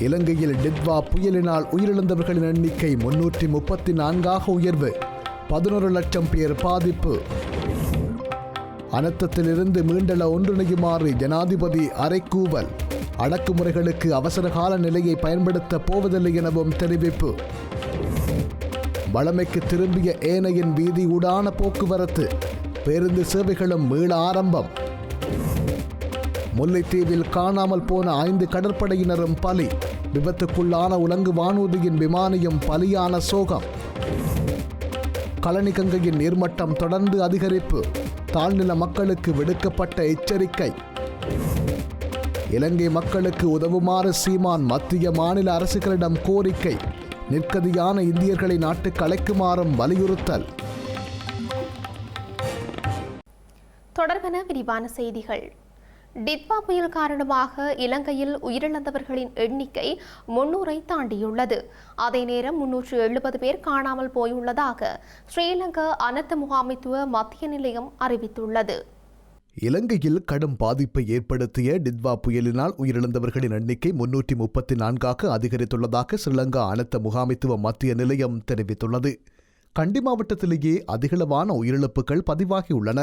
இலங்கையில் டிட்வா புயலினால் உயிரிழந்தவர்களின் எண்ணிக்கை முன்னூற்றி முப்பத்தி நான்காக உயர்வு. பதினொரு லட்சம் பேர் பாதிப்பு. அனர்த்தத்திலிருந்து மீண்டள ஒன்றிணையுமாறு ஜனாதிபதி அரைக்கூவல் அடக்குமுறைகளுக்கு அவசரகால நிலையை பயன்படுத்த போவதில்லை எனவும் தெரிவிப்பு. வளமைக்கு திரும்பிய ஏனையின் வீதி ஊடான போக்குவரத்து. பேருந்து சேவைகளும் மீள ஆரம்பம். முல்லைத்தீவில் காணாமல் போன ஐந்து கடற்படையினரும் பலி. விபத்துக்குள்ளான உலங்கு வானூர்தியின் விமானியும் பலியான சோகம். கலனிகங்கையின் நீர்மட்டம் தொடர்ந்து அதிகரிப்பு. தாழ்நில மக்களுக்கு விடுக்கப்பட்ட எச்சரிக்கை. இலங்கை மக்களுக்கு உதவுமாறு சீமான் மத்திய மாநில அரசுகளிடம் கோரிக்கை. நிற்கதியான இந்தியர்களை நாட்டுக்கு அழைக்குமாறும் வலியுறுத்தல். தொடர்பன விரிவான செய்திகள். டிட்வா புயல் காரணமாக இலங்கையில் உயிரிழந்தவர்களின் எண்ணிக்கை முன்னூரை தாண்டியுள்ளது. அதே நேரம் முன்னூற்று எழுபது பேர் காணாமல் போயுள்ளதாக ஸ்ரீலங்கா அனர்த்த முகாமைத்துவ மத்திய நிலையம் அறிவித்துள்ளது. இலங்கையில் கடும் பாதிப்பை ஏற்படுத்திய டிட்வா புயலினால் உயிரிழந்தவர்களின் எண்ணிக்கை முன்னூற்றி முப்பத்தி நான்காக அதிகரித்துள்ளதாக ஸ்ரீலங்கா அனர்த்த முகாமைத்துவ மத்திய நிலையம் தெரிவித்துள்ளது. கண்டி மாவட்டத்திலேயே அதிகளவான உயிரிழப்புகள் பதிவாகியுள்ளன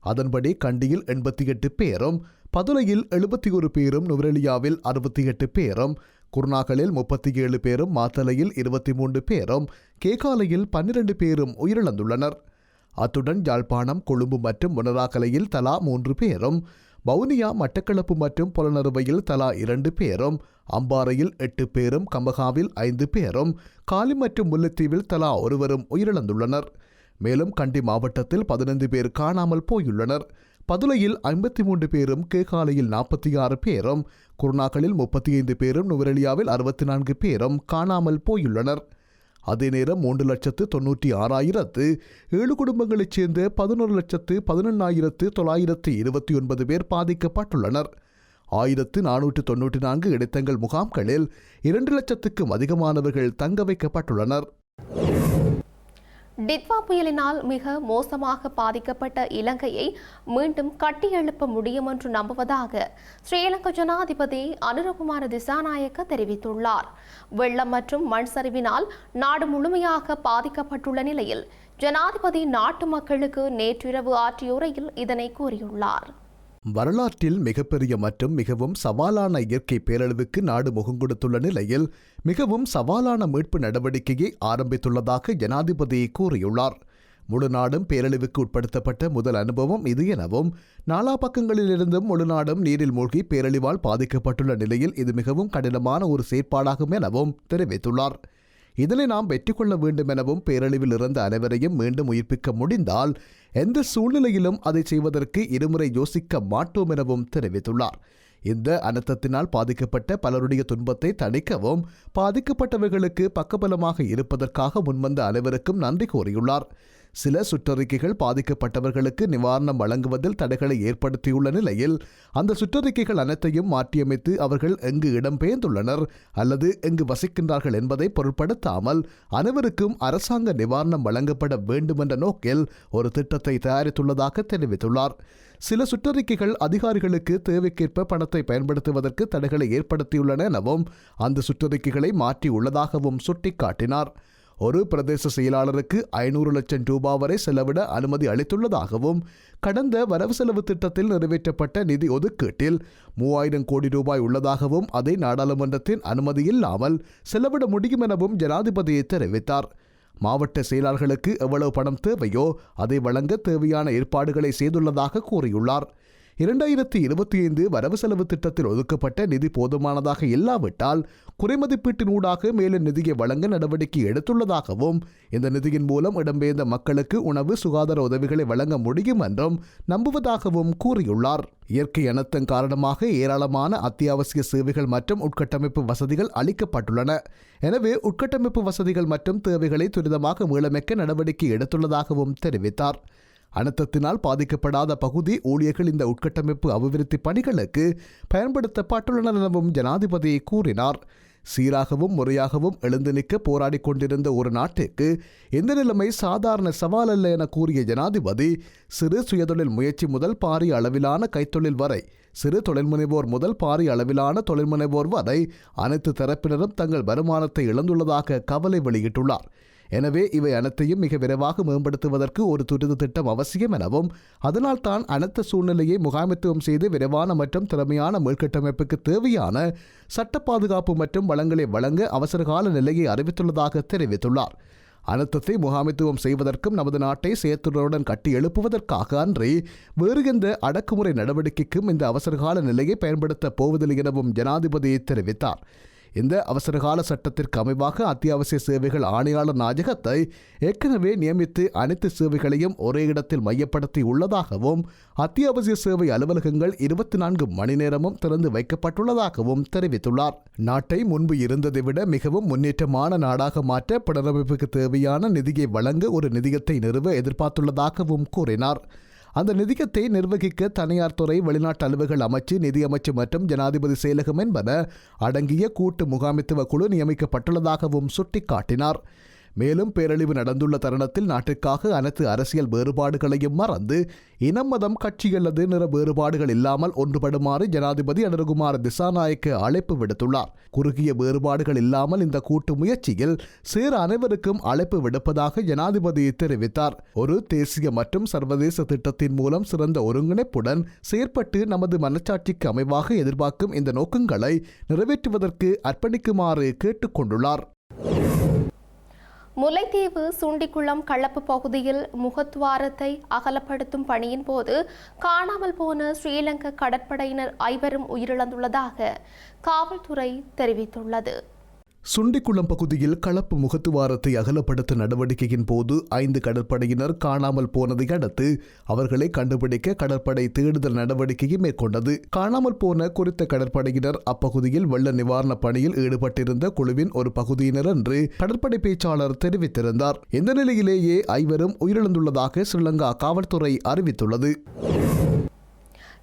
அதன்படி கண்டியில் எண்பத்தி எட்டு பேரும் பதுளையில் எழுபத்தி ஒரு பேரும் நுவரெலியாவில் அறுபத்தி எட்டு பேரும் குர்ணாகலில் முப்பத்தி ஏழு பேரும் மாத்தலையில் இருபத்தி மூன்று பேரும் கேகாலையில் பன்னிரண்டு பேரும் உயிரிழந்துள்ளனர். அத்துடன் யாழ்ப்பாணம் கொழும்பு மற்றும் முனராகலையில் தலா மூன்று பேரும் வவுனியா மட்டக்களப்பு மற்றும் புலனறுவையில் தலா இரண்டு பேரும் அம்பாறையில் எட்டு பேரும் கம்பகாவில் ஐந்து பேரும் காலி மற்றும் முல்லைத்தீவில் தலா ஒருவரும் உயிரிழந்துள்ளனர். மேலும் கண்டி மாவட்டத்தில் பதினைந்து பேர் காணாமல் போயுள்ளனர். பதுளையில் ஐம்பத்தி மூன்று பேரும் கேகாலையில் நாற்பத்தி ஆறு பேரும் குருணாக்களில் முப்பத்தி ஐந்து பேரும் நுவரெலியாவில் அறுபத்தி நான்கு பேரும் காணாமல் போயுள்ளனர். அதே நேரம் மூன்று லட்சத்து தொன்னூற்றி ஆறாயிரத்து ஏழு குடும்பங்களைச் சேர்ந்த பதினொரு லட்சத்து பதினெண்ணாயிரத்து தொள்ளாயிரத்து இருபத்தி ஒன்பது பேர் பாதிக்கப்பட்டுள்ளனர். ஆயிரத்து நானூற்று தொன்னூற்றி நான்கு இடைத்தங்கள் முகாம்களில் இரண்டு லட்சத்துக்கும் அதிகமானவர்கள் தங்க வைக்கப்பட்டுள்ளனர். டிட்வா புயலினால் மிக மோசமாக பாதிக்கப்பட்ட இலங்கையை மீண்டும் கட்டியெழுப்ப முடியும் என்று நம்புவதாக ஸ்ரீலங்கா ஜனாதிபதி அனுரகுமார திசாநாயக்க தெரிவித்துள்ளார். வெள்ளம் மற்றும் மண் சரிவினால் நாடு முழுமையாக பாதிக்கப்பட்டுள்ள நிலையில் ஜனாதிபதி நாட்டு மக்களுக்கு நேற்றிரவு ஆற்றிய உரையில் இதனை கூறியுள்ளார். வரலாற்றில் மிகப்பெரிய மற்றும் மிகவும் சவாலான இயற்கை பேரழிவுக்கு நாடு முகங்கொடுத்துள்ள நிலையில் மிகவும் சவாலான மீட்பு நடவடிக்கையை ஆரம்பித்துள்ளதாக ஜனாதிபதி கூறியுள்ளார். முழு நாடும் பேரழிவுக்கு உட்படுத்தப்பட்ட முதல் அனுபவம் இது எனவும் நாலா பக்கங்களிலிருந்தும் முழு நாடும் நீரில் மூழ்கி பேரழிவால் பாதிக்கப்பட்டுள்ள நிலையில் இது மிகவும் கடினமான ஒரு செயற்பாடாகும் எனவும் தெரிவித்துள்ளார். இதனை நாம் வெற்றி கொள்ள வேண்டும் எனவும் பேரழிவில் இருந்த அனைவரையும் மீண்டும் உயிர்ப்பிக்க முடிந்தால் எந்த சூழ்நிலையிலும் அதை செய்வதற்கு இருமுறை யோசிக்க மாட்டோம் எனவும் தெரிவித்துள்ளார். இந்த அனர்த்தத்தினால் பாதிக்கப்பட்ட பலருடைய துன்பத்தை தணிக்கவும் பாதிக்கப்பட்டவர்களுக்கு பக்கபலமாக இருப்பதற்காக முன்வந்த அனைவருக்கும் நன்றி கூறியுள்ளார். சில சுற்றறிக்கைகள் பாதிக்கப்பட்டவர்களுக்கு நிவாரணம் வழங்குவதில் தடைகளை ஏற்படுத்தியுள்ள நிலையில் அந்த சுற்றறிக்கைகள் அனைத்தையும் மாற்றியமைத்து அவர்கள் எங்கு இடம்பெயர்ந்துள்ளனர் அல்லது எங்கு வசிக்கின்றார்கள் என்பதை பொருட்படுத்தாமல் அனைவருக்கும் அரசாங்க நிவாரணம் வழங்கப்பட வேண்டுமென்ற நோக்கில் ஒரு திட்டத்தை தயாரித்துள்ளதாக தெரிவித்துள்ளார். சில சுற்றறிக்கைகள் அதிகாரிகளுக்கு தேவைக்கேற்ப பணத்தை பயன்படுத்துவதற்கு தடைகளை ஏற்படுத்தியுள்ளன எனவும் அந்த சுற்றறிக்கைகளை மாற்றியுள்ளதாகவும் சுட்டிக்காட்டினார். ஒரு பிரதேச செயலாளருக்கு ஐநூறு லட்சம் ரூபாய் வரை செலவிட அனுமதி அளித்துள்ளதாகவும் கடந்த வரவு செலவு திட்டத்தில் நிறைவேற்றப்பட்ட நிதி ஒதுக்கீட்டில் மூவாயிரம் கோடி ரூபாய் உள்ளதாகவும் அதை நாடாளுமன்றத்தின் அனுமதி இல்லாமல் செலவிட முடியும் எனவும் ஜனாதிபதியை தெரிவித்தார். மாவட்ட செயலாளர்களுக்கு எவ்வளவு பணம் தேவையோ அதை வழங்க தேவையான ஏற்பாடுகளை செய்துள்ளதாக கூறியுள்ளார். இரண்டாயிரத்தி இருபத்தி ஐந்து வரவு செலவு திட்டத்தில் ஒதுக்கப்பட்ட நிதி போதுமானதாக இல்லாவிட்டால் குறைமதிப்பீட்டினூடாக மேலும் நிதியை வழங்க நடவடிக்கை எடுத்துள்ளதாகவும் இந்த நிதியின் மூலம் இடம்பெயர்ந்த மக்களுக்கு உணவு சுகாதார உதவிகளை வழங்க முடியும் என்றும் நம்புவதாகவும் கூறியுள்ளார். இயற்கை அனர்த்தம் காரணமாக ஏராளமான அத்தியாவசிய சேவைகள் மற்றும் உட்கட்டமைப்பு வசதிகள் அளிக்கப்பட்டுள்ளன. எனவே உட்கட்டமைப்பு வசதிகள் மற்றும் தேவைகளை துரிதமாக மீளமைக்க நடவடிக்கை எடுத்துள்ளதாகவும் தெரிவித்தார். அனர்த்தத்தினால் பாதிக்கப்படாத பகுதி ஊழியர்கள் இந்த உட்கட்டமைப்பு அபிவிருத்தி பணிகளுக்கு பயன்படுத்தப்பட்டுள்ளனர் எனவும் ஜனாதிபதி கூறினார். சீராகவும் முறையாகவும் எழுந்து நிற்க போராடிக் கொண்டிருந்த ஒரு நாட்டுக்கு இந்த நிலைமை சாதாரண சவால் அல்ல என கூறிய ஜனாதிபதி சிறு சுயதொழில் முயற்சி முதல் பாரிய அளவிலான கைத்தொழில் வரை சிறு தொழில்முனைவோர் முதல் பாரிய அளவிலான தொழில்முனைவோர் வரை அனைத்து தரப்பினரும் தங்கள் வருமானத்தை இழந்துள்ளதாக கவலை வெளியிட்டுள்ளார். எனவே இவை அனைத்தையும் மிக விரைவாக மேம்படுத்துவதற்கு ஒரு துரித திட்டம் அவசியம் எனவும் அதனால் தான் அனைத்து சூழ்நிலையை முகாமித்துவம் செய்து விரைவான மற்றும் திறமையான மேற்கட்டமைப்புக்கு தேவையான சட்ட பாதுகாப்பு மற்றும் வளங்களை வழங்க அவசரகால நிலையை அறிவித்துள்ளதாக தெரிவித்துள்ளார். அனைத்தத்தை முகாமித்துவம் செய்வதற்கும் நமது நாட்டை சேர்த்துடன் கட்டி எழுப்புவதற்காக அன்றி வேறு எந்த அடக்குமுறை நடவடிக்கைக்கும் இந்த அவசரகால நிலையை பயன்படுத்தப் போவதில்லை எனவும் ஜனாதிபதி தெரிவித்தார். இந்த அவசரகால சட்டத்திற்கு அமைவாக அத்தியாவசிய சேவைகள் ஆணையாளர் நாயகத்தை ஏற்கனவே நியமித்து அனைத்து சேவைகளையும் ஒரே இடத்தில் மையப்படுத்தி உள்ளதாகவும் அத்தியாவசிய சேவை அலுவலகங்கள் இருபத்தி நான்கு மணி நேரமும் திறந்து வைக்கப்பட்டுள்ளதாகவும் தெரிவித்துள்ளார். நாட்டை முன்பு இருந்ததை விட மிகவும் முன்னேற்றமான நாடாக மாற்ற புனரமைப்புக்கு தேவையான நிதியை வழங்க ஒரு நிதியத்தை நிறுவ எதிர்பார்த்துள்ளதாகவும் கூறினார். அந்த நிதியத்தை நிர்வகிக்க தனியார் துறை வெளிநாட்டு அலுவல்கள் அமைச்சு நிதியமைச்சு மற்றும் ஜனாதிபதி செயலகம் என்பன அடங்கிய கூட்டு முகாமித்துவ குழு நியமிக்கப்பட்டுள்ளதாகவும் சுட்டிக்காட்டினார். மேலும் பேரழிவு நடந்துள்ள தருணத்தில் நாட்டிற்காக அனைத்து அரசியல் வேறுபாடுகளையும் மறந்து இனம் மதம் கட்சி அல்லது நிற வேறுபாடுகள் இல்லாமல் ஒன்றுபடுமாறு ஜனாதிபதி அனுகுமார் திசாநாயக்க அழைப்பு விடுத்துள்ளார். குறுகிய வேறுபாடுகள் இல்லாமல் இந்த கூட்டு முயற்சியில் சேர அனைவருக்கும் அழைப்பு விடுப்பதாக ஜனாதிபதி தெரிவித்தார். ஒரு தேசிய மற்றும் சர்வதேச திட்டத்தின் மூலம் சிறந்த ஒருங்கிணைப்புடன் செயற்பட்டு நமது மனச்சாட்சிக்கு அமைவாக எதிர்பார்க்கும் இந்த நோக்கங்களை நிறைவேற்றுவதற்கு அர்ப்பணிக்குமாறு கேட்டுக்கொண்டுள்ளார். முல்லைத்தீவு சுண்டிக்குளம் கள்ளப்பு பகுதியில் முகத்துவாரத்தை அகலப்படுத்தும் பணியின் போது காணாமல் போன ஸ்ரீலங்கா கடற்படையினர் ஐவரும் உயிரிழந்துள்ளதாக காவல்துறை தெரிவித்துள்ளது. சுண்டிக்குளம் பகுதியில் கலப்பு முகத்துவாரத்தை அகலப்படுத்த நடவடிக்கையின் போது ஐந்து கடற்படையினர் காணாமல் போனதை அடுத்து அவர்களை கண்டுபிடிக்க கடற்படை தேடுதல் நடவடிக்கையை மேற்கொண்டது. காணாமல் போன குறித்த கடற்படையினர் அப்பகுதியில் வெள்ள நிவாரண பணியில் ஈடுபட்டிருந்த குழுவின் ஒரு பகுதியினர் என்று கடற்படை பேச்சாளர் தெரிவித்திருந்தார். இந்த நிலையிலேயே ஐவரும் உயிரிழந்துள்ளதாக ஸ்ரீலங்கா காவல்துறை அறிவித்துள்ளது.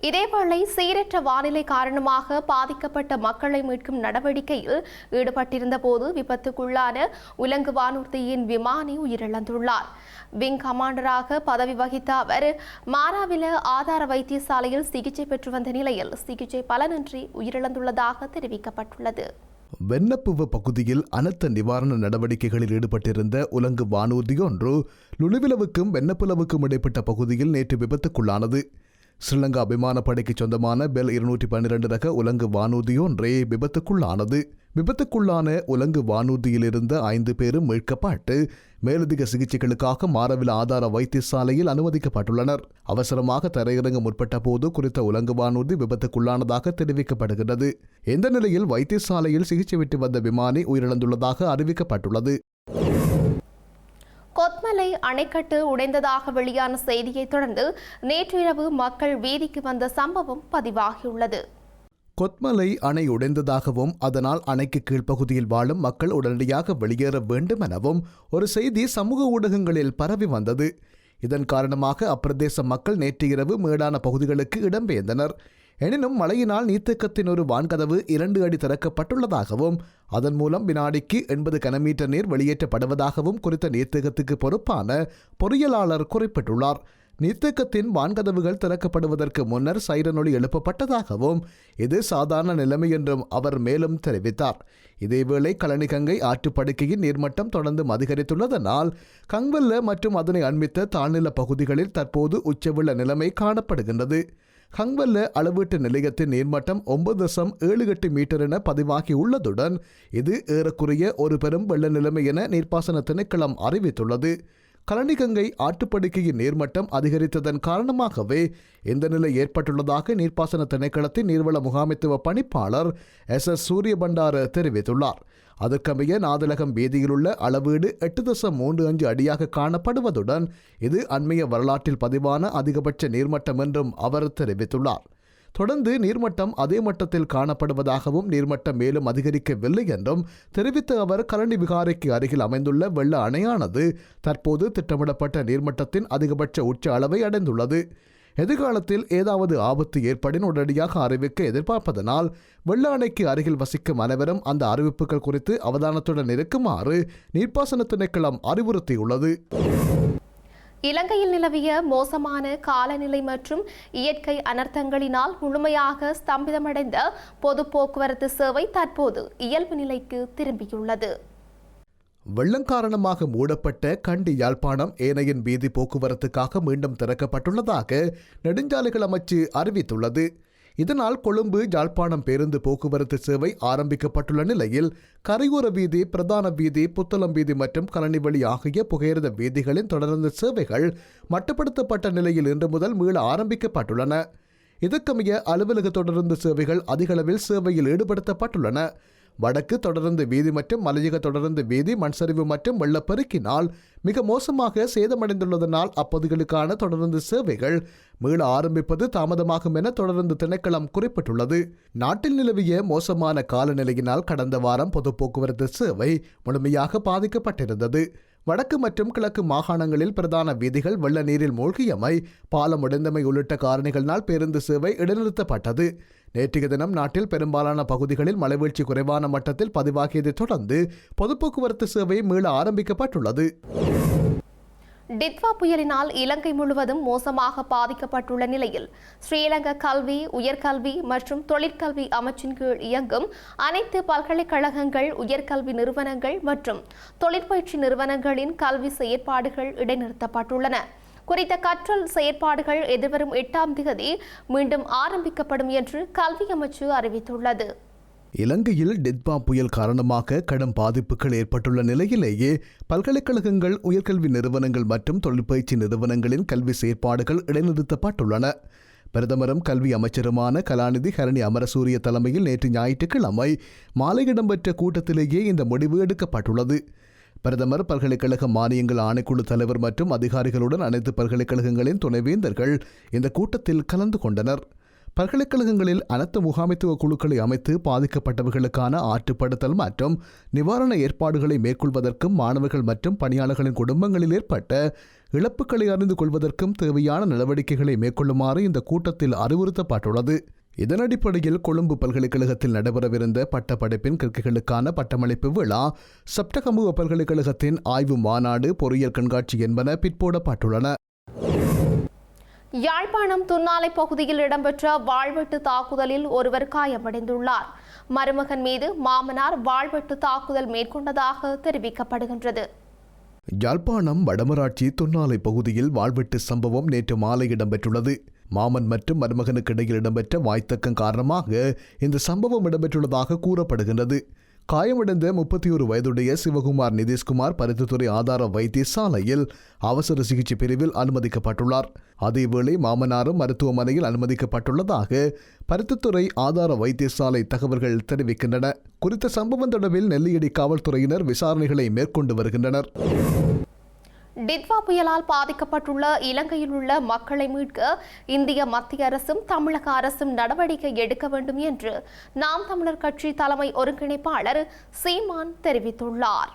இதேவேளை சீரற்ற வானிலை காரணமாக பாதிக்கப்பட்ட மக்களை மீட்கும் நடவடிக்கையில் ஈடுபட்டிருந்த போது விபத்துக்குள்ளான உலங்கு வானூர்தியின் விமானி உயிரிழந்துள்ளார். விங் கமாண்டராக பதவி வகித்த அவர் மாராவில ஆதார வைத்தியசாலையில் சிகிச்சை பெற்று வந்த நிலையில் சிகிச்சை பலனின்றி உயிரிழந்துள்ளதாக தெரிவிக்கப்பட்டுள்ளது. வெண்ணப்புவ பகுதியில் அனர்த்த நிவாரண நடவடிக்கைகளில் ஈடுபட்டிருந்த உலங்கு வானூர்தி ஒன்று லுணுவிலவுக்கும் வெண்ணப்புலவுக்கும் இடைப்பட்ட பகுதியில் நேற்று விபத்துக்குள்ளானது. ஸ்ரீலங்கா விமானப்படைக்கு சொந்தமான பெல் இருநூற்றி பன்னிரண்டு ரக உலங்கு வானூர்தி ரே விபத்துக்குள்ளானது. விபத்துக்குள்ளான உலங்கு வானூர்தியில் இருந்த ஐந்து பேரும் மீட்கப்பட்டு மேலதிக சிகிச்சைகளுக்காக மாரவில ஆதார வைத்தியசாலையில் அனுமதிக்கப்பட்டுள்ளனர். அவசரமாக தரையிறங்க முற்பட்ட போது குறித்த உலங்கு வானூர்தி விபத்துக்குள்ளானதாக தெரிவிக்கப்படுகிறது. இந்த நிலையில் வைத்தியசாலையில் சிகிச்சை விட்டு வந்த விமானி உயிரிழந்துள்ளதாக அறிவிக்கப்பட்டுள்ளது. கொத்மலை அணைக்கட்டு உடைந்ததாக வெளியான செய்தியை தொடர்ந்து நேற்றிரவு மக்கள் வீதிக்கு வந்த சம்பவம் பதிவாகியுள்ளது. கொத்மலை அணை உடைந்ததாகவும் அதனால் அணைக்கு கீழ்ப்பகுதியில் வாழும் மக்கள் உடனடியாக வெளியேற வேண்டும் எனவும் ஒரு செய்தி சமூக ஊடகங்களில் பரவி வந்தது. இதன் காரணமாக அப்பிரதேச மக்கள் நேற்று இரவு மேடான பகுதிகளுக்கு இடம்பெயர்ந்தனர். எனினும் மழையினால் நீர்த்தேக்கத்தின் ஒரு வான்கதவு இரண்டு அடி திறக்கப்பட்டுள்ளதாகவும் அதன் மூலம் வினாடிக்கு எண்பது கனமீட்டர் நீர் வெளியேற்றப்படுவதாகவும் குறித்த நீர்த்தேக்கத்துக்கு பொறுப்பான பொறியியலாளர் குறிப்பிட்டுள்ளார். நீர்த்தேக்கத்தின் வான்கதவுகள் திறக்கப்படுவதற்கு முன்னர் சைரன் ஒளி எழுப்பப்பட்டதாகவும் இது சாதாரண நிலைமை என்றும் அவர் மேலும் தெரிவித்தார். இதேவேளை கழனிகங்கை ஆற்றுப்படுக்கையின் நீர்மட்டம் தொடர்ந்து அதிகரித்துள்ளதனால் கங்வல்ல மற்றும் அதனை அண்மித்த தாழ்நில பகுதிகளில் தற்போது உச்சவுள்ள நிலைமை காணப்படுகின்றது. ஹங்வல்ல அளவீட்டு நிலையத்தின் நீர்மட்டம் ஒன்பது தசம் ஏழு எட்டு மீட்டர் என பதிவாகி உள்ளதுடன் இது ஏறக்குறைய ஒரு பெரும் வெள்ள நிலைமை என நீர்ப்பாசன திணைக்களம் அறிவித்துள்ளது. கலனிகங்கை ஆட்டுப்படுக்கையின் நீர்மட்டம் அதிகரித்ததன் காரணமாகவே இந்த நிலை ஏற்பட்டுள்ளதாக நீர்ப்பாசன திணைக்களத்தின் நீர்வள முகாமைத்துவ பணிப்பாளர் எஸ் எஸ் சூரியபண்டார தெரிவித்துள்ளார். அதற்கமைய நாதலகம் வேதியிலுள்ள அளவீடு எட்டு தசம் மூன்று அஞ்சு அடியாக காணப்படுவதுடன் இது அண்மைய வரலாற்றில் பதிவான அதிகபட்ச நீர்மட்டம் என்றும் அவர் தெரிவித்துள்ளார். தொடர்ந்து நீர்மட்டம் அதே மட்டத்தில் காணப்படுவதாகவும் நீர்மட்டம் மேலும் அதிகரிக்கவில்லை என்றும் தெரிவித்த அவர் கரணி விகாரைக்கு அருகில் அமைந்துள்ள வெள்ள அணையானது தற்போது திட்டமிடப்பட்ட நீர்மட்டத்தின் அதிகபட்ச உச்ச அளவை அடைந்துள்ளது. எதிர்காலத்தில் ஏதாவது ஆபத்து ஏற்படின் உடனடியாக அறிவிக்க எதிர்பார்ப்பதனால் வெள்ள அணைக்கு அருகில் வசிக்கும் அனைவரும் அந்த அறிவிப்புகள் குறித்து அவதானத்துடன் இருக்குமாறு நீர்ப்பாசன திணைக்களம் அறிவுறுத்தியுள்ளது. இலங்கையில் நிலவிய மோசமான காலநிலை மற்றும் இயற்கை அனர்த்தங்களினால் முழுமையாக ஸ்தம்பிதமடைந்த பொது போக்குவரத்து சேவை தற்போது இயல்பு நிலைக்கு திரும்பியுள்ளது. வெள்ளம் காரணமாக மூடப்பட்ட கண்டி யாழ்ப்பாணம் ஏனையின் வீதி போக்குவரத்துக்காக மீண்டும் திறக்கப்பட்டுள்ளதாக நெடுஞ்சாலைகள் அமைச்சு அறிவித்துள்ளது. இதனால் கொழும்பு யாழ்ப்பாணம் பேருந்து போக்குவரத்து சேவை ஆரம்பிக்கப்பட்டுள்ள நிலையில் கரையோர வீதி பிரதான வீதி புத்தளம் வீதி மற்றும் கலனிவழி ஆகிய புகையிரத வீதிகளின் தொடர்ந்த சேவைகள் மட்டுப்படுத்தப்பட்ட நிலையில் இன்று முதல் மீள ஆரம்பிக்கப்பட்டுள்ளன. இதற்கமைய அலுவலக தொடர்ந்து சேவைகள் அதிகளவில் சேவையில் ஈடுபடுத்தப்பட்டுள்ளன. வடக்கு தொடர்ந்து வீதி மற்றும் மலையக தொடர்ந்து வீதி மண்சரிவு மற்றும் வெள்ளப்பெருக்கினால் மிக மோசமாக சேதமடைந்துள்ளதனால் அப்பகுதிகளுக்கான தொடர்ந்து சேவைகள் மீள ஆரம்பிப்பது தாமதமாகும் என தொடர்ந்து திணைக்களம் குறிப்பிட்டுள்ளது. நாட்டில் நிலவிய மோசமான காலநிலையினால் கடந்த வாரம் பொது போக்குவரத்து சேவை முழுமையாக பாதிக்கப்பட்டிருந்தது. வடக்கு மற்றும் கிழக்கு மாகாணங்களில் பிரதான வீதிகள் வெள்ள நீரில் மூழ்கியமை பாலம் உடைந்தமை உள்ளிட்ட காரணிகளால் பேருந்து சேவை இடைநிறுத்தப்பட்டது. நேற்றைய தினம் நாட்டில் பெரும்பாலான பகுதிகளில் மழைவீழ்ச்சி குறைவான மட்டத்தில் பதிவாகியதைத் தொடர்ந்து பொது போக்குவரத்து சேவை மீள ஆரம்பிக்கப்பட்டுள்ளது. டிட்வா புயலினால் இலங்கை முழுவதும் மோசமாக பாதிக்கப்பட்டுள்ள நிலையில் ஸ்ரீலங்கா கல்வி உயர்கல்வி மற்றும் தொழிற்கல்வி அமைச்சின் கீழ் இயங்கும் அனைத்து பல்கலைக்கழகங்கள் உயர்கல்வி நிறுவனங்கள் மற்றும் தொழிற்பயிற்சி நிறுவனங்களின் கல்வி செயற்பாடுகள் இடைநிறுத்தப்பட்டுள்ளன. குறித்த கற்றல் செயற்பாடுகள் எதிர்வரும் எட்டாம் தேதி மீண்டும் ஆரம்பிக்கப்படும் என்று கல்வி அமைச்சு அறிவித்துள்ளது. இலங்கையில் டெத்பா புயல் காரணமாக கடும் பாதிப்புகள் ஏற்பட்டுள்ள நிலையிலேயே பல்கலைக்கழகங்கள் உயர்கல்வி நிறுவனங்கள் மற்றும் தொழிற்பயிற்சி நிறுவனங்களின் கல்வி செயற்பாடுகள் இடைநிறுத்தப்பட்டுள்ளன. பிரதமரும் கல்வி அமைச்சருமான கலாநிதி ஹரணி அமரசூரிய தலைமையில் நேற்று ஞாயிற்றுக்கிழமை மாலை இடம்பெற்ற கூட்டத்திலேயே இந்த முடிவு எடுக்கப்பட்டுள்ளது. பிரதமர் பல்கலைக்கழக மானியங்கள் ஆணைக்குழு தலைவர் மற்றும் அதிகாரிகளுடன் அனைத்து பல்கலைக்கழகங்களின் துணைவேந்தர்கள் இந்த கூட்டத்தில் கலந்து கொண்டனர். பல்கலைக்கழகங்களில் அனைத்து முகாமைத்துவ குழுக்களை அமைத்து பாதிக்கப்பட்டவர்களுக்கான ஆற்றுப்படுத்தல் மற்றும் நிவாரண ஏற்பாடுகளை மேற்கொள்வதற்கும் மாணவர்கள் மற்றும் பணியாளர்களின் குடும்பங்களில் ஏற்பட்ட இழப்புகளை அறிந்து கொள்வதற்கும் தேவையான நடவடிக்கைகளை மேற்கொள்ளுமாறு இந்த கூட்டத்தில் அறிவுறுத்தப்பட்டுள்ளது. இதன் அடிப்படையில் கொழும்பு பல்கலைக்கழகத்தில் நடைபெறவிருந்த பட்டப்படிப்பின் கிற்கைகளுக்கான பட்டமளிப்பு விழா சப்டகமுக பல்கலைக்கழகத்தின் ஆய்வு மாநாடு பொறியியல் கண்காட்சி என்பன பிற்போடப்பட்டுள்ளன. யாழ்ப்பாணம் துன்னாலை பகுதியில் இடம்பெற்ற வாழ்வெட்டு தாக்குதலில் ஒருவர் காயமடைந்துள்ளார். மருமகன் மீது மாமனார் வாழ்வெட்டு தாக்குதல் மேற்கொண்டதாக தெரிவிக்கப்படுகின்றது. யாழ்ப்பாணம் வடமராட்சி துன்னாலை பகுதியில் வாழ்வெட்டு சம்பவம் நேற்று மாலை இடம்பெற்றுள்ளது. மாமன் மற்றும் மருமகனுக்கு இடையில் இடம்பெற்ற வாய்த்தக்கம் காரணமாக இந்த சம்பவம் இடம்பெற்றுள்ளதாக கூறப்படுகின்றது. காயமடைந்த முப்பத்தி ஒரு வயதுடைய சிவகுமார் நிதிஷ்குமார் பருத்தித்துறை ஆதார வைத்தியசாலையில் அவசர சிகிச்சை பிரிவில் அனுமதிக்கப்பட்டுள்ளார். அதேவேளை மாமனாரும் மருத்துவமனையில் அனுமதிக்கப்பட்டுள்ளதாக பருத்தித்துறை ஆதார வைத்தியசாலை தகவல்கள் தெரிவிக்கின்றன. குறித்த சம்பவம் தொடர்பில் நெல்லியடி காவல்துறையினர் விசாரணைகளை மேற்கொண்டு வருகின்றனர். டிட்வா புயலால் பாதிக்கப்பட்டுள்ள இலங்கையில் உள்ள மக்களை மீட்க இந்திய மத்திய அரசும் தமிழக அரசும் நடவடிக்கை எடுக்க வேண்டும் என்று நாம் தமிழர் கட்சி தலைமை ஒருங்கிணைப்பாளர் சீமான் தெரிவித்துள்ளார்.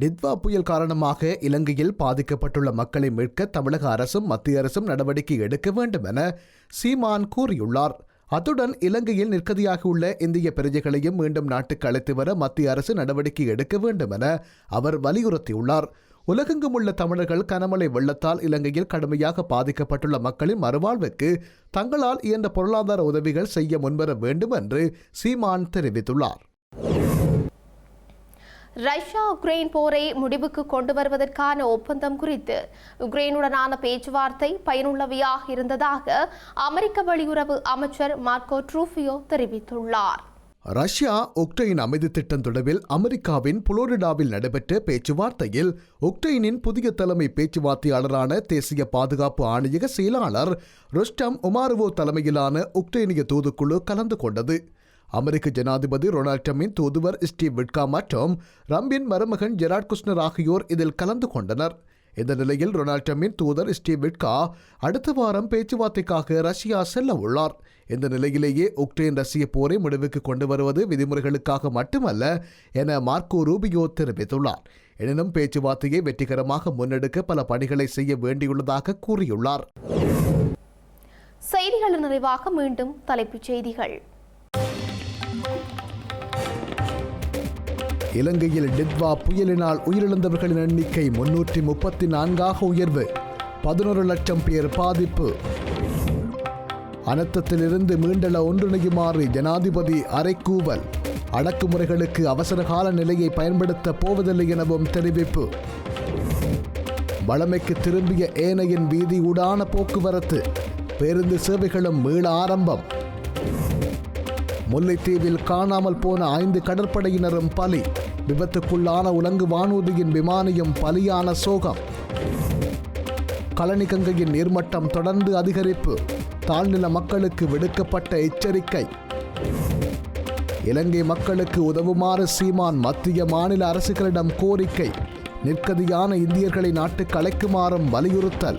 டித்வா புயல் காரணமாக இலங்கையில் பாதிக்கப்பட்டுள்ள மக்களை மீட்க தமிழக அரசும் மத்திய அரசும் நடவடிக்கை எடுக்க வேண்டும் என சீமான் கூறியுள்ளார். அத்துடன் இலங்கையில் நிற்கதியாகியுள்ள இந்திய பிரஜைகளையும் மீண்டும் நாட்டுக்கு அழைத்து வர மத்திய அரசு நடவடிக்கை எடுக்க வேண்டும் என அவர் வலியுறுத்தியுள்ளார். உலகெங்கும் உள்ள தமிழர்கள் கனமழை வெள்ளத்தால் இலங்கையில் கடுமையாக பாதிக்கப்பட்டுள்ள மக்களின் மறுவாழ்வுக்கு தங்களால் இயன்ற பொருளாதார உதவிகள் செய்ய முன்வர வேண்டும் என்று சீமான் தெரிவித்துள்ளார். ரஷ்யா உக்ரைன் போரை முடிவுக்கு கொண்டு வருவதற்கான ஒப்பந்தம் குறித்து உக்ரைனுடனான பேச்சுவார்த்தை பயனுள்ளவையாக இருந்ததாக அமெரிக்க வெளியுறவு அமைச்சர் மார்க்கோ ட்ரூஃபியோ தெரிவித்துள்ளார். ரஷ்யா உக்ரைன் அமைதி திட்டம் தொடர்பில் அமெரிக்காவின் புளோரிடாவில் நடைபெற்ற பேச்சுவார்த்தையில் உக்ரைனின் புதிய தலைமை பேச்சுவார்த்தையாளரான தேசிய பாதுகாப்பு ஆணையக செயலாளர் ருஸ்டம் உமாருவோ தலைமையிலான உக்ரைனிய தூதுக்குழு கலந்து கொண்டது. அமெரிக்க ஜனாதிபதி ரொனால்ட் ட்ரம்பின் தூதுவர் ஸ்டீவ் விட்கா மற்றும் ரம்பின் மருமகன் ஜெராட் குஷ்னர் ஆகியோர் இதில் கலந்து கொண்டனர். இந்த நிலையில் ரொனால்ட் ட்ரம்பின் தூதர் ஸ்டீவ் விட்கா அடுத்த வாரம் பேச்சுவார்த்தைக்காக ரஷ்யா செல்ல உள்ளார். இந்த நிலையிலேயே உக்ரைன் ரஷ்ய போரை முடிவுக்கு கொண்டு வருவது விதிமுறைகளுக்காக மட்டுமல்ல என மார்க்கோ ரூபியோ தெரிவித்துள்ளார். எனினும் பேச்சுவார்த்தையை வெற்றிகரமாக முன்னெடுக்க பல பணிகளை செய்ய வேண்டியுள்ளதாக கூறியுள்ளார். செய்திகள் நிறைவாக மீண்டும் தலைப்புச் செய்திகள். இலங்கையில் டிட்வா புயலினால் உயிரிழந்தவர்களின் எண்ணிக்கை முன்னூற்றி முப்பத்தி நான்காக உயர்வு. பதினொரு லட்சம் பேர் பாதிப்பு. அனர்த்தத்திலிருந்து மீண்டள ஒன்றிணையுமாறு ஜனாதிபதி அரைக்கூவல். அடக்குமுறைகளுக்கு அவசரகால நிலையை பயன்படுத்த போவதில்லை எனவும் தெரிவிப்பு. வளமைக்கு திரும்பிய ஏனையின் வீதி ஊடான போக்குவரத்து. பேருந்து சேவைகளும் மீள ஆரம்பம். முல்லைத்தீவில் காணாமல் போன ஐந்து கடற்படையினரும் பலி. விபத்துக்குள்ளான உலங்கு வானூர்தியின் விமானியும் பலியான சோகம். கழனி கங்கையின் நீர்மட்டம் தொடர்ந்து அதிகரிப்பு. தாழ்நில மக்களுக்கு விடுக்கப்பட்ட எச்சரிக்கை. இலங்கை மக்களுக்கு உதவுமாறு சீமான் மத்திய மாநில அரசுகளிடம் கோரிக்கை. நிற்கதியான இந்தியர்களை நாட்டுக்கு அழைக்குமாறும் வலியுறுத்தல்.